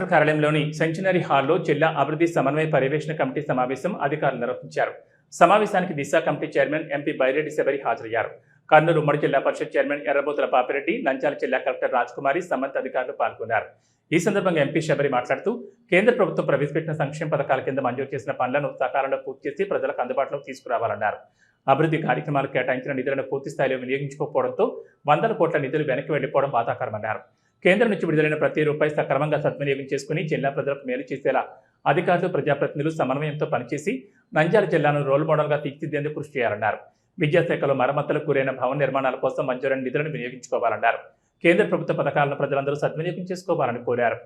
Collector కార్యాలయంలోని సెంచనరీ హాల్లో జిల్లా అభివృద్ధి సమన్వయ పర్యవేక్షణ కమిటీ సమావేశం అధికారులు నిర్వహించారు. సమావేశానికి Disha committee chairman MP Byreddy Sabari హాజరయ్యారు. కర్నూలు ఉమ్మడి జిల్లా పరిషత్ చైర్మన్ ఎర్రబోతుల పాపిరెడ్డి నంద్యాల జిల్లా కలెక్టర్ రాజ్కుమారి సంబంధిత అధికారులు పాల్గొన్నారు. ఈ సందర్భంగా ఎంపీ శబరి మాట్లాడుతూ కేంద్ర ప్రభుత్వం ప్రవేశపెట్టిన సంక్షేమ పథకాల కింద మంజూరు చేసిన పనులను సకాలంలో పూర్తి చేసి ప్రజలకు అందుబాటులోకి తీసుకురావాలన్నారు. అభివృద్ధి కార్యక్రమాలు కేటాయించిన నిధులను పూర్తి స్థాయిలో వినియోగించుకోకపోవడంతో వందల కోట్ల నిధులు వెనక్కి వెళ్ళిపోవడం బాధాకరమన్నారు. కేంద్రం నుంచి విడుదలైన ప్రతి రూపాయి సక్రమంగా సద్వినియోగం చేసుకుని జిల్లా ప్రజలకు మేలు చేసేలా అధికారులు ప్రజాప్రతినిధులు సమన్వయంతో పనిచేసి నంద్యాల జిల్లాను రోల్ మోడల్గా తీర్చిదిద్దేందుకు కృషి చేయాలన్నారు. విద్యాశాఖలో మరమ్మతులకు గురైన భవన నిర్మాణాల కోసం మంజూరైన నిధులను వినియోగించుకోవాలన్నారు. కేంద్ర ప్రభుత్వ పథకాలను ప్రజలందరూ సద్వినియోగం చేసుకోవాలని కోరారు.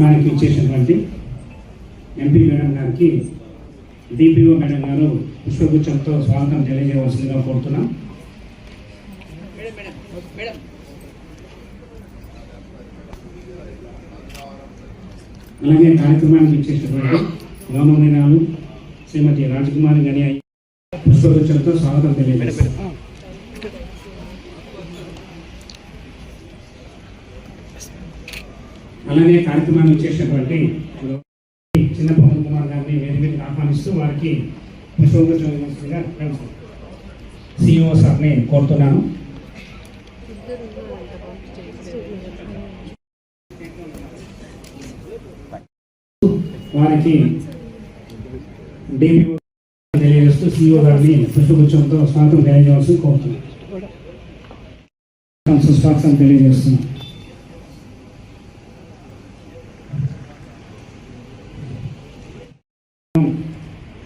మనకి ఇచ్చేసినటువంటి ఎంపీ మేడం గారికి డిపిఓ మేడం గారు పుష్పగుచ్చంతో స్వాగతం తెలియజేయవలసిందిగా కోరుతున్నాం. అలాగే కార్యక్రమానికి ఇచ్చేసినటువంటి గౌరవనీయాలు శ్రీమతి రాజకుమారి గని పుష్పగుచ్చంతో స్వాగతం తెలియజేస్తారు అలానే కార్యక్రమాన్ని వచ్చేసినటువంటి చిన్న పవన్ కుమార్ గారిని వేదికకి ఆహ్వానిస్తూ వారికి పుష్పగుచ్చంగా సిఇఓ సార్ని కోరుతున్నాను. వారికి డిపిఓ తెలియజేస్తూ సిఇఓ గారిని పుష్పగుచ్చంతో స్వాగతం తెలియజేయాల్సి కోరుతున్నాను. సుస్వాగతం తెలియజేస్తున్నాను.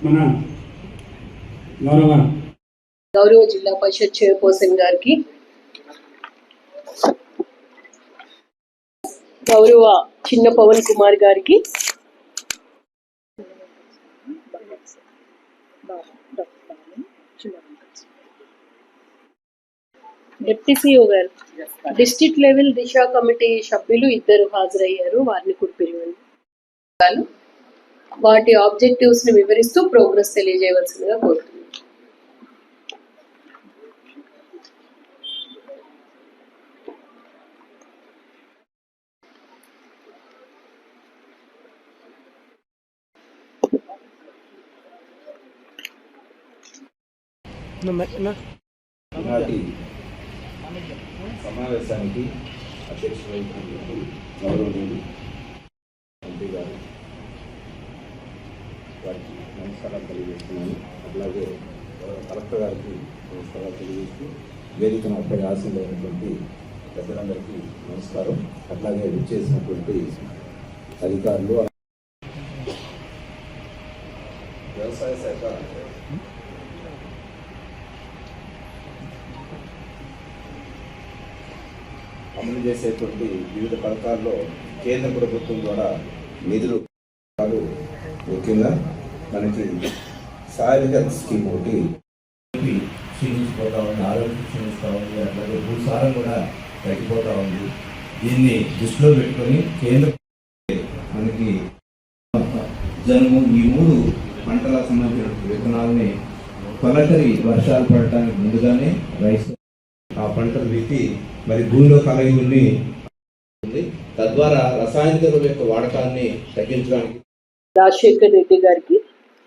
మన గౌరవ గౌరవ జిల్లా పరిషత్ చైర్పర్సన్ గారికి గౌరవ చిన్న పవన్ కుమార్ గారికి డిప్యూటీ సిఓ గారు డిస్ట్రిక్ట్ లెవెల్ దిశ కమిటీ సభ్యులు ఇద్దరు హాజరయ్యారు. వారిని కూడా వాటి ఆబ్జెక్టివ్స్ని వివరిస్తూ ప్రోగ్రెస్ తెలియజేయవలసిందిగా కోరుతున్నాను ఈనాటి సమావేశానికి అధ్యక్ష వహించినటువంటి గౌరవనీయులు ఎంపీ గారు వారికి నమస్కారాలు తెలియజేస్తున్నాను. అలాగే కలెక్టర్ గారికి నమస్కారాలు తెలియజేస్తూ వేదికను అప్పటి ఆశీలైనటువంటి పెద్దలందరికీ నమస్కారం. అట్లాగే విచ్చేసినటువంటి అధికారులు వ్యవసాయ శాఖ అమలు చేసేటువంటి వివిధ పథకాల్లో కేంద్ర ప్రభుత్వం ద్వారా నిధులు ముఖ్యంగా మనకి సాయిల్ హెల్త్ స్కీమ్ ఒకటి క్షీణించిపోతా ఉంది ఆరోగ్యం క్షీణిస్తూ ఉంది అట్లాగే భూసారం కూడా తగ్గిపోతూ ఉంది. దీన్ని దృష్టిలో పెట్టుకొని కేంద్ర మనకి జనుము ఈ మూడు పంటల సంబంధించిన విత్తనాలని తొలకరి వర్షాలు పడటానికి ముందుగానే రైతు ఆ పంటలు విత్తి మరి భూమిలో కలిగి ఉండి. తద్వారా రసాయనిక యొక్క వాడకాన్ని తగ్గించడానికి రాజశేఖర్ రెడ్డి గారికి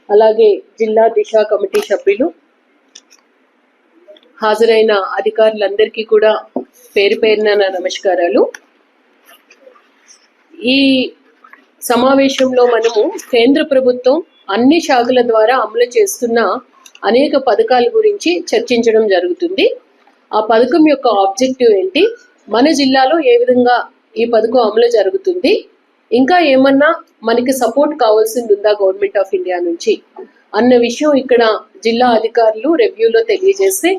అలాగే జిల్లా దిశ కమిటీ సభ్యులు హాజరైన అధికారులందరికీ కూడా పేరు పేరున నా నమస్కారాలు. ఈ సమావేశంలో మనము కేంద్ర ప్రభుత్వం అన్ని శాఖల ద్వారా అమలు చేస్తున్న అనేక పథకాల గురించి చర్చించడం జరుగుతుంది. ఆ పథకం యొక్క ఆబ్జెక్టివ్ ఏంటి? మన జిల్లాలో ఏ విధంగా ఈ పథకం అమలు జరుగుతుంది? ఇంకా ఏమన్నా మనకి సపోర్ట్ కావాల్సింది ఉందా గవర్నమెంట్ ఆఫ్ ఇండియా నుంచి? అన్న విషయం ఇక్కడ జిల్లా అధికారులు రివ్యూలో తెలియజేస్తే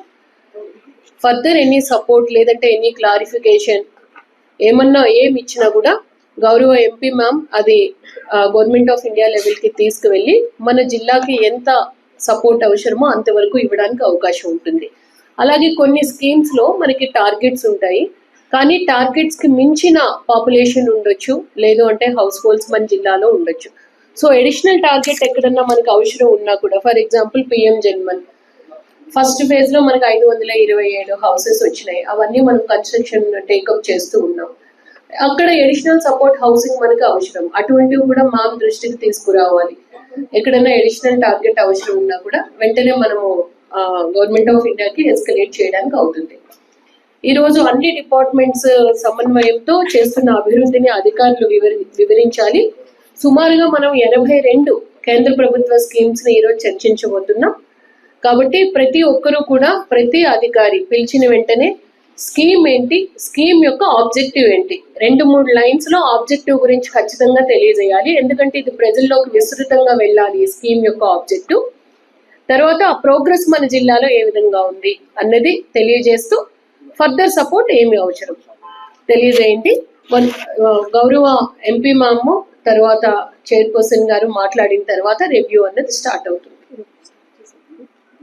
ఫర్దర్ ఎనీ సపోర్ట్ లేదంటే ఎనీ క్లారిఫికేషన్ ఏమన్నా ఏం ఇచ్చినా కూడా గౌరవ ఎంపీ మ్యామ్ అది గవర్నమెంట్ ఆఫ్ ఇండియా లెవెల్కి తీసుకువెళ్ళి మన జిల్లాకి ఎంత సపోర్ట్ అవసరమో అంతవరకు ఇవ్వడానికి అవకాశం ఉంటుంది. అలాగే కొన్ని స్కీమ్స్లో మనకి టార్గెట్స్ ఉంటాయి. కానీ టార్గెట్స్కి మించిన పాపులేషన్ ఉండొచ్చు లేదు అంటే హౌస్ హోల్డ్స్ మన జిల్లాలో ఉండొచ్చు. సో ఎడిషనల్ టార్గెట్ ఎక్కడన్నా మనకు అవసరం ఉన్నా కూడా for example PM Janman first ఫేజ్లో మనకి ఐదు వందల ఇరవై ఏడు హౌసెస్ వచ్చినాయి. అవన్నీ మనం కన్స్ట్రక్షన్ టేకప్ చేస్తూ ఉన్నాం. అక్కడ ఎడిషనల్ సపోర్ట్ హౌసింగ్ మనకు అవసరం. అటువంటివి కూడా మా దృష్టికి తీసుకురావాలి. ఎక్కడైనా ఎడిషనల్ టార్గెట్ అవసరం ఉన్నా కూడా వెంటనే మనము గవర్నమెంట్ ఆఫ్ ఇండియాకి ఎస్కలేట్ చేయడానికి అవుతుంది. ఈ రోజు అన్ని డిపార్ట్మెంట్స్ సమన్వయంతో చేస్తున్న అభివృద్ధిని అధికారులు వివరి వివరించాలి. సుమారుగా మనం ఎనభై రెండు కేంద్ర ప్రభుత్వ స్కీమ్స్ని ఈరోజు చర్చించబోతున్నాం. కాబట్టి ప్రతి ఒక్కరూ కూడా ప్రతి అధికారి పిలిచిన వెంటనే స్కీమ్ ఏంటి స్కీమ్ యొక్క ఆబ్జెక్టివ్ ఏంటి? రెండు మూడు లైన్స్లో ఆబ్జెక్టివ్ గురించి ఖచ్చితంగా తెలియజేయాలి. ఎందుకంటే ఇది ప్రజల్లోకి విస్తృతంగా వెళ్ళాలి ఈ స్కీమ్ యొక్క ఆబ్జెక్టివ్. తర్వాత ఆ ప్రోగ్రెస్ మన జిల్లాలో ఏ విధంగా ఉంది అన్నది తెలియజేస్తూ ఫర్దర్ సపోర్ట్ ఏమి అవసరం. తెలియజేయండి. వన్- గౌరవ ఎంపీ మాము తర్వాత చైర్పర్సన్ గారు మాట్లాడిన తర్వాత రివ్యూ అనేది స్టార్ట్ అవుతుంది.